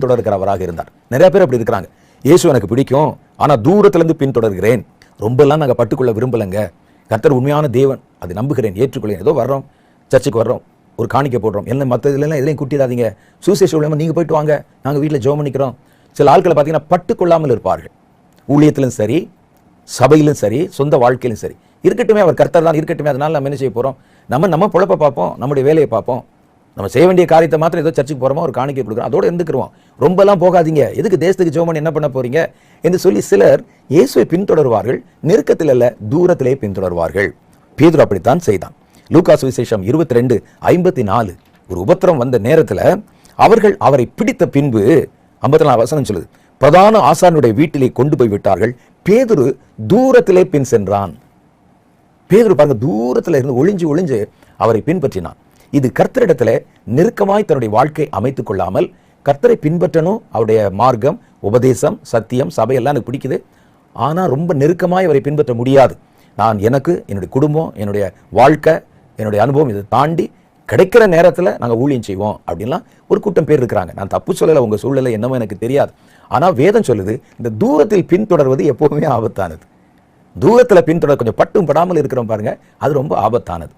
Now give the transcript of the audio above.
பின்தொடர்கிறவராக இருந்தார். நிறைய பேர் அப்படி இருக்கிறாங்க. இயேசு எனக்கு பிடிக்கும் ஆனால் தூரத்திலிருந்து பின்தொடர்கிறேன். ரொம்பலாம் நாங்கள் பட்டுக்கொள்ள விரும்பலைங்க. கர்த்தர் உண்மையான தேவன் அதை நம்புகிறேன் ஏற்றுக்கொள்ளேன் ஏதோ வர்றோம் சர்ச்சுக்கு வர்றோம் ஒரு காணிக்கை போடுறோம். என்ன மற்ற இதுலாம் எதையும் கூட்டிடாதீங்க. சூசேஷ் உள்ளவங்க நீங்கள் போயிட்டு வாங்க. நாங்கள் வீட்டில் ஜோம் பண்ணிக்கிறோம். சில ஆட்களை பார்த்தீங்கன்னா பட்டுக்கொள்ளாமல் இருப்பார்கள். ஊழியத்திலும் சரி சபையிலும் சரி சொந்த வாழ்க்கையிலும் சரி. இருக்கட்டுமே அவர் கர்த்தர் தான் இருக்கட்டுமே. அதனால நம்ம என்ன செய்ய போகிறோம் நம்ம நம்ம பொழப்ப பார்ப்போம் நம்முடைய வேலையை பார்ப்போம். நம்ம செய்ய வேண்டிய காரியத்தை மாத்திரம் ஏதோ சர்ச்சுக்கு போறோமா ஒரு காணிக்கை கொடுக்குறோம் அதோடு இருந்துக்கிறோம் ரொம்பலாம் போகாதீங்க. எதுக்கு தேசத்துக்கு ஜோமன் என்ன பண்ண போறீங்க? என்று சொல்லி சிலர் இயேசுவை பின்தொடர்வார்கள் நெருக்கத்தில் அல்ல தூரத்திலே பின்தொடர்வார்கள். பேதுரு அப்படித்தான் செய்தான். லூகாஸ் விசேஷம் இருபத்தி ரெண்டு ஐம்பத்தி நாலு ஒரு உபத்திரம் வந்த நேரத்துல அவர்கள் அவரை பிடித்த பின்பு ஐம்பத்தி நாலு வசனம் சொல்லுது பிரதான ஆசானுடைய வீட்டிலே கொண்டு போய் விட்டார்கள் பேதுரு தூரத்திலே பின் சென்றான். பேதுரு பாருங்க தூரத்துல இருந்து ஒளிஞ்சு ஒளிஞ்சு அவரை பின்பற்றினான். இது கர்த்தரிடத்துல நெருக்கமாய் தன்னுடைய வாழ்க்கை அமைத்துக் கொள்ளாமல் கர்த்தரை பின்பற்றணும் அவருடைய மார்க்கம் உபதேசம் சத்தியம் சபையெல்லாம் எனக்கு பிடிக்குது. ஆனால் ரொம்ப நெருக்கமாய் அவரை பின்பற்ற முடியாது. நான் எனக்கு என்னுடைய குடும்பம் என்னுடைய வாழ்க்கை என்னுடைய அனுபவம் இதை தாண்டி கிடைக்கிற நேரத்தில் நாங்கள் ஊழியம் செய்வோம் அப்படின்லாம் ஒரு கூட்டம் பேர் இருக்கிறாங்க. நான் தப்பு சொல்லலை உங்கள் சூழ்நிலை என்னமோ எனக்கு தெரியாது. ஆனால் வேதம் சொல்லுது இந்த தூரத்தில் பின்தொடர்வது எப்போவுமே ஆபத்தானது. தூரத்தில் பின்தொடர் கொஞ்சம் பட்டும் படாமல் இருக்கிறோம் பாருங்கள் அது ரொம்ப ஆபத்தானது.